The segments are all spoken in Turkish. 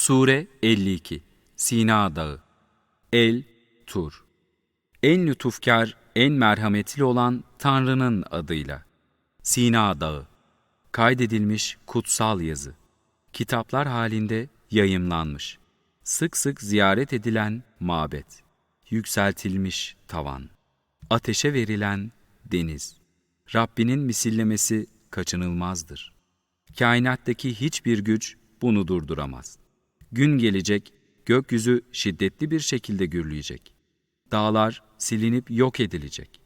Sure 52 Sina Dağı El Tur En lütufkar, en merhametli olan Tanrı'nın adıyla. Sina Dağı Kaydedilmiş kutsal yazı. Kitaplar halinde yayımlanmış. Sık sık ziyaret edilen mabet. Yükseltilmiş tavan. Ateşe verilen deniz. Rabbinin misillemesi kaçınılmazdır. Kainattaki hiçbir güç bunu durduramaz. Gün gelecek, gökyüzü şiddetli bir şekilde gürleyecek. Dağlar silinip yok edilecek.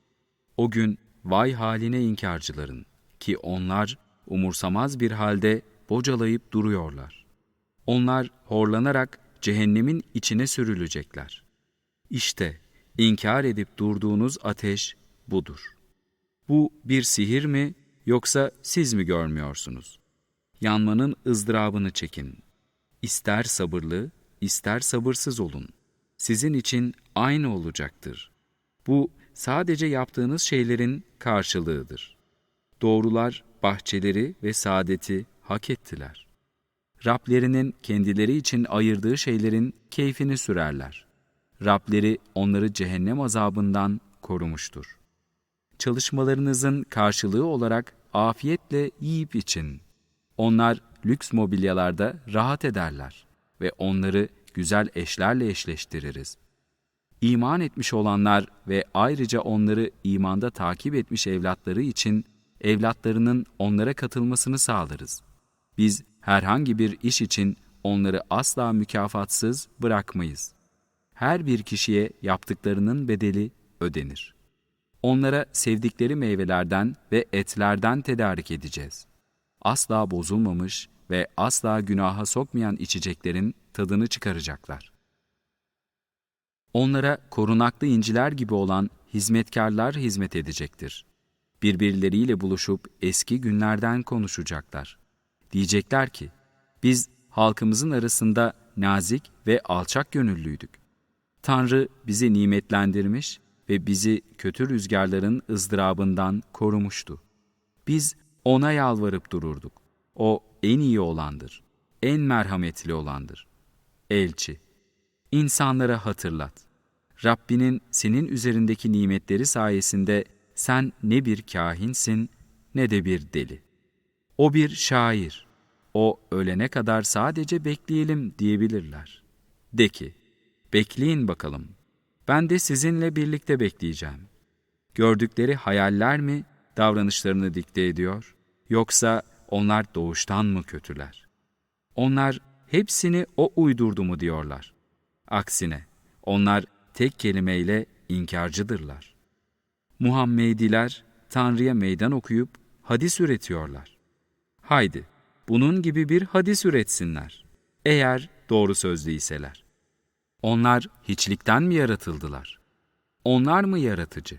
O gün vay haline inkarcıların ki onlar umursamaz bir halde bocalayıp duruyorlar. Onlar horlanarak cehennemin içine sürülecekler. İşte inkar edip durduğunuz ateş budur. Bu bir sihir mi yoksa siz mi görmüyorsunuz? Yanmanın ızdırabını çekin. İster sabırlı, ister sabırsız olun. Sizin için aynı olacaktır. Bu sadece yaptığınız şeylerin karşılığıdır. Doğrular bahçeleri ve saadeti hak ettiler. Rablerinin kendileri için ayırdığı şeylerin keyfini sürerler. Rableri onları cehennem azabından korumuştur. Çalışmalarınızın karşılığı olarak afiyetle yiyip için. Onlar lüks mobilyalarda rahat ederler ve onları güzel eşlerle eşleştiririz. İman etmiş olanlar ve ayrıca onları imanda takip etmiş evlatları için evlatlarının onlara katılmasını sağlarız. Biz herhangi bir iş için onları asla mükafatsız bırakmayız. Her bir kişiye yaptıklarının bedeli ödenir. Onlara sevdikleri meyvelerden ve etlerden tedarik edeceğiz. Asla bozulmamış ve asla günaha sokmayan içeceklerin tadını çıkaracaklar. Onlara korunaklı inciler gibi olan hizmetkarlar hizmet edecektir. Birbirleriyle buluşup eski günlerden konuşacaklar. Diyecekler ki, biz halkımızın arasında nazik ve alçak gönüllüydük. Tanrı bizi nimetlendirmiş ve bizi kötü rüzgarların ızdırabından korumuştu. Biz ona yalvarıp dururduk. O en iyi olandır, en merhametli olandır. Elçi, insanlara hatırlat. Rabbinin senin üzerindeki nimetleri sayesinde sen ne bir kahinsin ne de bir deli. O bir şair. O ölene kadar sadece bekleyelim diyebilirler. De ki, bekleyin bakalım. Ben de sizinle birlikte bekleyeceğim. Gördükleri hayaller mi davranışlarını dikte ediyor? Yoksa onlar doğuştan mı kötüler? Onlar hepsini o uydurdu mu diyorlar. Aksine onlar tek kelimeyle inkarcıdırlar. Muhammediler Tanrı'ya meydan okuyup hadis üretiyorlar. Haydi bunun gibi bir hadis üretsinler. Eğer doğru sözlüyseler. Onlar hiçlikten mi yaratıldılar? Onlar mı yaratıcı?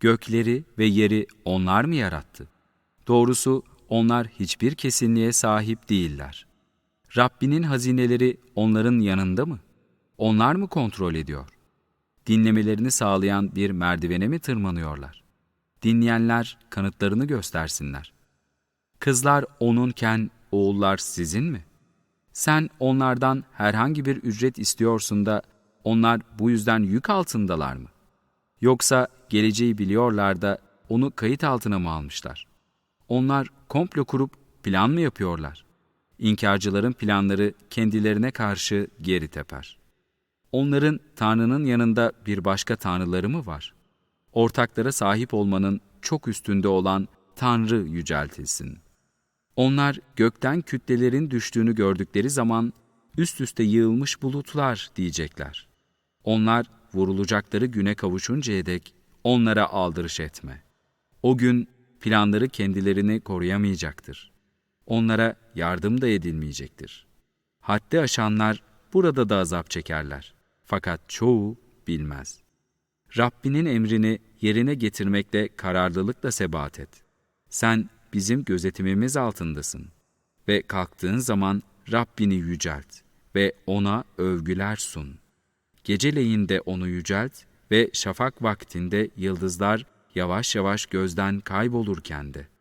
Gökleri ve yeri onlar mı yarattı? Doğrusu onlar hiçbir kesinliğe sahip değiller. Rabbinin hazineleri onların yanında mı? Onlar mı kontrol ediyor? Dinlemelerini sağlayan bir merdivene mi tırmanıyorlar? Dinleyenler kanıtlarını göstersinler. Kızlar onunken oğullar sizin mi? Sen onlardan herhangi bir ücret istiyorsun da onlar bu yüzden yük altındalar mı? Yoksa geleceği biliyorlar da onu kayıt altına mı almışlar? Onlar komplo kurup plan mı yapıyorlar? İnkarcıların planları kendilerine karşı geri teper. Onların Tanrı'nın yanında bir başka tanrıları mı var? Ortaklara sahip olmanın çok üstünde olan Tanrı yüceltilsin. Onlar gökten kütlelerin düştüğünü gördükleri zaman üst üste yığılmış bulutlar diyecekler. Onlar vurulacakları güne kavuşuncaya dek onlara aldırış etme. O gün planları kendilerini koruyamayacaktır. Onlara yardım da edilmeyecektir. Haddi aşanlar burada da azap çekerler. Fakat çoğu bilmez. Rabbinin emrini yerine getirmekte kararlılıkla sebat et. Sen bizim gözetimimiz altındasın. Ve kalktığın zaman Rabbini yücelt ve ona övgüler sun. Geceleyin de onu yücelt ve şafak vaktinde yıldızlar yavaş yavaş gözden kaybolurken de.